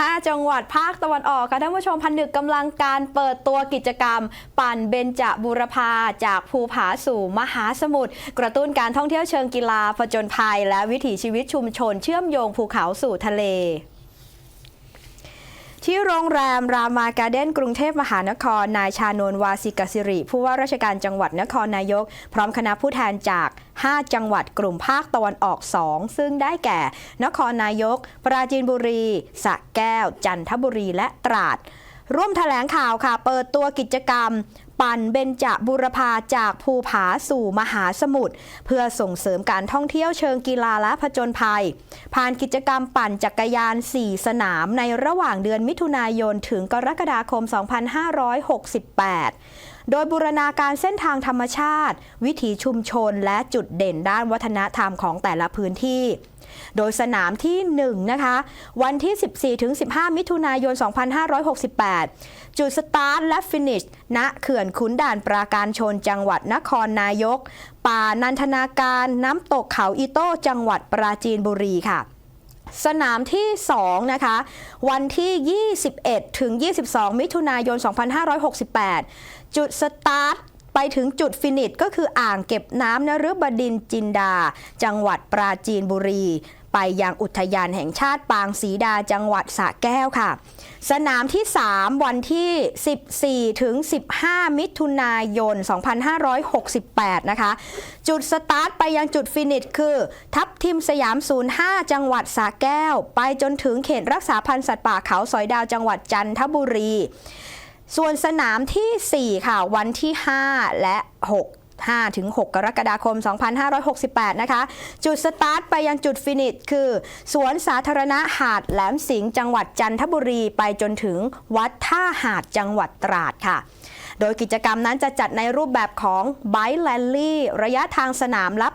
5 จังหวัดภาคตะวันออกค่ะท่านผู้ชมพันนึกกำลังการเปิดตัวกิจกรรม ปั่นเบญจบุรพาจากภูผาสู่มหาสมุทรกระตุ้นการท่องเที่ยวเชิงกีฬาผจญภัย และวิถีชีวิตชุมชนเชื่อมโยงภูเขาสู่ทะเล ที่โรงแรมรามาการ์เด้นกรุงเทพมหานคร นายชานนวาสิกสิริ ผู้ว่าราชการจังหวัดนครนายก พร้อมคณะผู้แทนจาก 5 จังหวัดกลุ่มภาคตะวันออก 2 ซึ่งได้แก่ นครนายก ปราจีนบุรีสระแก้ว จันทบุรีและตราด ร่วมแถลงข่าวค่ะ เปิดตัวกิจกรรม ปั่นเบญจบุรพาจากภูผาสู่มหาสมุทรเพื่อส่งเสริมการท่องเที่ยวเชิงกีฬาและผจญภัย ผ่านกิจกรรมปั่นจักรยาน 4 สนามในระหว่างเดือนมิถุนายนถึงกรกฎาคม 2568 โดยบูรณาการเส้นทางธรรมชาติ วิถีชุมชนและจุดเด่นด้านวัฒนธรรมของแต่ละพื้นที่ โดยสนามที่ 1 นะคะ วันที่ 14-15 มิถุนายน 2568 จุดสตาร์ทและฟินิชณเขื่อนขุนด่านปราการชนจังหวัดนครนายก ป่านันทนาการน้ำตกเขาอีโต้จังหวัดปราจีนบุรีค่ะ สนามที่ 2 นะคะ วันที่ 21 ถึง 22 มิถุนายน 2568 จุดสตาร์ทไปถึงจุดฟินิชก็คืออ่างเก็บน้ำนฤบดินจินดา จังหวัดปราจีนบุรี ไปยังอุทยานแห่งชาติปางศรีดาจังหวัดสระแก้วค่ะ สนามที่ 3 วันที่ 14 ถึง 15 มิถุนายน 2568 นะคะ จุดสตาร์ทไปยังจุดฟินิชคือ ทับทิมสยาม 05 จังหวัดสระแก้ว ไปจนถึงเขตรักษาพันธุ์สัตว์ป่าเขาสอยดาวจังหวัดจันทบุรี ส่วนสนามทีสี่4 ค่ะ วันที่ 5 และ 6 5ถึง6กรกฎาคม 2568 นะคะ จุดสตาร์ทไปยังจุดฟินิชคือ สวนสาธารณะหาดแหลมสิงห์จังหวัดจันทบุรีไปจนถึงวัดท่าหาดจังหวัดตราดค่ะ โดยกิจกรรมนั้นจะจัดในรูปแบบของ b i ค์แ a ลลี่ระยะทางสนามละ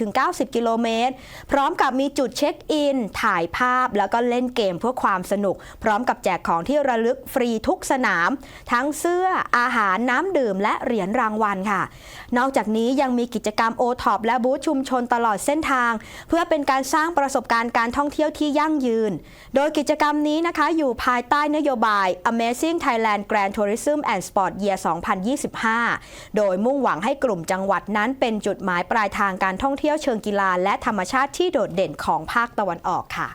80-90 กิโลเมตร พร้อมกับมีจุดเช็คอิน ถ่ายภาพแล้วก็เล่นเกมเพื่อความสนุก พร้อมกับแจกของที่ระลึกฟรีทุกสนาม ทั้งเสื้ออาหารน้ำดื่มและเหรียญรางวัลค่ะ นอกจากนี้ยังมีกิจกรรมโอท็อปและบูธชุมชนตลอดเส้นทาง เพื่อเป็นการสร้างประสบการณ์การท่องเที่ยวที่ยั่งยืน โดยกิจกรรมนี้นะคะอยู่ภายใต้นโยบาย Amazing Thailand Grand Tourism and Sport Year 2025 โดยมุ่งหวังให้กลุ่มจังหวัดนั้นเป็นจุดหมายปลายทางการท่องเที่ยวเชิงกีฬาและธรรมชาติที่โดดเด่นของภาคตะวันออกค่ะ